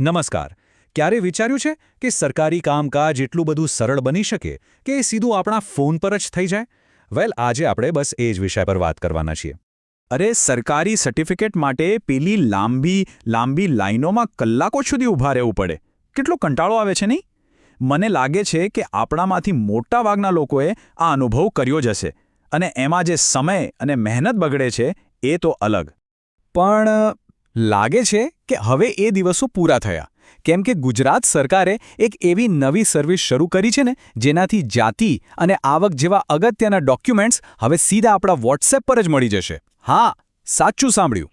નમસ્કાર. ક્યારે વિચાર્યું છે કે સરકારી કામકાજ એટલું બધું સરળ બની શકે કે એ સીધું આપણા ફોન પર જ થઈ જાય? વેલ, આજે આપણે બસ એ જ વિષય પર વાત કરવાના છીએ. અરે, સરકારી સર્ટિફિકેટ માટે પેલી લાંબી લાંબી લાઈનોમાં કલાકો સુધી ઊભા રહેવું પડે. કેટલો કંટાળો આવે છે નહીં? મને લાગે છે કે આપણામાંથી મોટાભાગના લોકોએ આ અનુભવ કર્યો જ હશે. અને એમાં જે સમય અને મહેનત બગડે છે, એ તો અલગ. પણ લાગે છે કે હવે એ દિવસો પૂરા થયા. કેમ કે ગુજરાત સરકારે એક એવી નવી સર્વિસ શરૂ કરી છે ને, જેનાથી જાતિ અને આવક જેવા અગત્યના ડોક્યુમેન્ટ્સ હવે સીધા આપણા વોટ્સએપ પર જ મળી જશે. હા, સાચું સાંભળ્યું.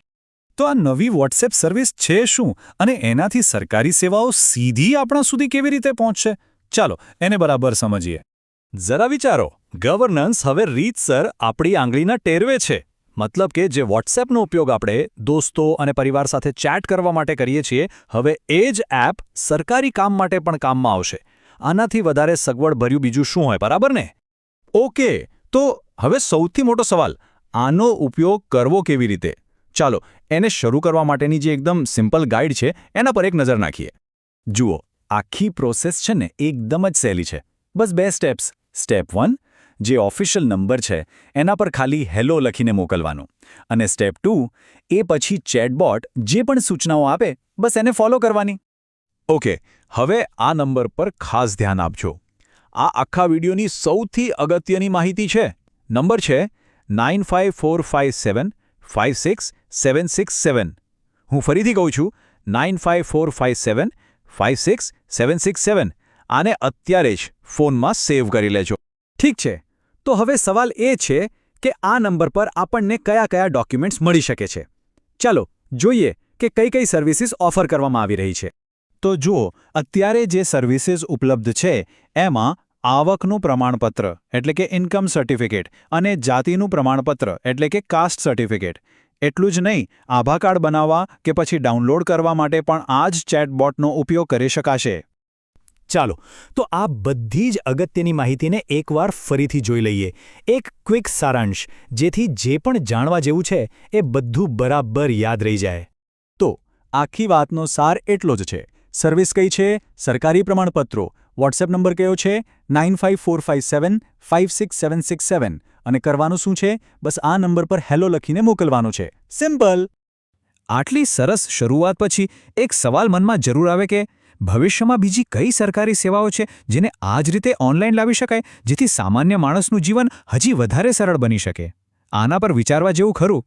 તો આ નવી વોટ્સએપ સર્વિસ છે શું? અને એનાથી સરકારી સેવાઓ સીધી આપણા સુધી કેવી રીતે પહોંચશે? ચાલો, એને બરાબર સમજીએ. જરા વિચારો, ગવર્નન્સ હવે રીતસર આપણી આંગળીના ટેરવે છે. મતલબ કે જે વોટ્સએપનો ઉપયોગ આપણે દોસ્તો અને પરિવાર સાથે ચેટ કરવા માટે કરીએ છીએ, હવે એ જ એપ સરકારી કામ માટે પણ કામમાં આવશે. આનાથી વધારે સગવડ ભર્યું બીજું શું હોય, બરાબર ને? ઓકે, તો હવે સૌથી મોટો સવાલ, આનો ઉપયોગ કરવો કેવી રીતે? ચાલો, એને શરૂ કરવા માટેની જે એકદમ સિમ્પલ ગાઈડ છે, એના પર એક નજર નાખીએ. જુઓ, આખી પ્રોસેસ છે ને એકદમ જ સહેલી છે. બસ બે સ્ટેપ્સ સ્ટેપ વન જે ઓફિશિયલ નંબર છે, એના પર ખાલી હેલો લખીને મોકલવાનું. અને સ્ટેપ ટુ, એ પછી ચેટબોટ જે પણ સૂચનાઓ આપે, બસ એને ફોલો કરવાની. ઓકે હવે આ નંબર પર ખાસ ધ્યાન આપજો. આ આખા વિડીયોની સૌથી અગત્યની માહિતી છે. નંબર છે nine five four five seven five six seven six seven. હું ફરીથી કહું છું, nine five four five seven five six seven six seven. આને અત્યારે જ ફોનમાં સેવ કરી લેજો. ઠીક છે તો હવે સવાલ એ છે કે આ નંબર પર આપણને કયા કયા ડોક્યુમેન્ટ્સ મળી શકે છે. ચાલો, જોઈએ કે કઈ કઈ સર્વિસીસ ઓફર કરવામાં આવી રહી છે. તો જુઓ, અત્યારે જે સર્વિસીસ ઉપલબ્ધ છે, એમાં આવકનું પ્રમાણપત્ર, એટલે કે ઇન્કમ સર્ટિફિકેટ, અને જાતિનું પ્રમાણપત્ર, એટલે કે કાસ્ટ સર્ટિફિકેટ. એટલું જ નહીં આભા કાર્ડ બનાવવા કે પછી ડાઉનલોડ કરવા માટે પણ આ જ ચેટબોટનો ઉપયોગ કરી શકાશે. ચાલો, તો આ બધી જ અગત્યની માહિતીને એકવાર ફરીથી જોઈ લઈએ. એક ક્વિક સારાંશ, જેથી જે પણ જાણવા જેવું છે, એ બધું બરાબર યાદ રહી જાય. તો, આખી વાતનો સાર એટલો જ છે. સર્વિસ કઈ છે? સરકારી પ્રમાણપત્રો. વોટ્સએપ નંબર કયો છે? Nine five four five seven, five six seven six seven. અને કરવાનું શું છે? બસ આ નંબર પર હેલો લખીને મોકલવાનું છે. સિમ્પલ. આટલી સરસ શરૂઆત પછી એક સવાલ મનમાં જરૂર આવે કે ભવિષ્યમાં બીજી કઈ સરકારી સેવાઓ છે જેને આ જ રીતે ઓનલાઈન લાવી શકાય, જેથી સામાન્ય માણસનું જીવન હજી વધારે સરળ બની શકે? આના પર વિચારવા જેવું ખરું.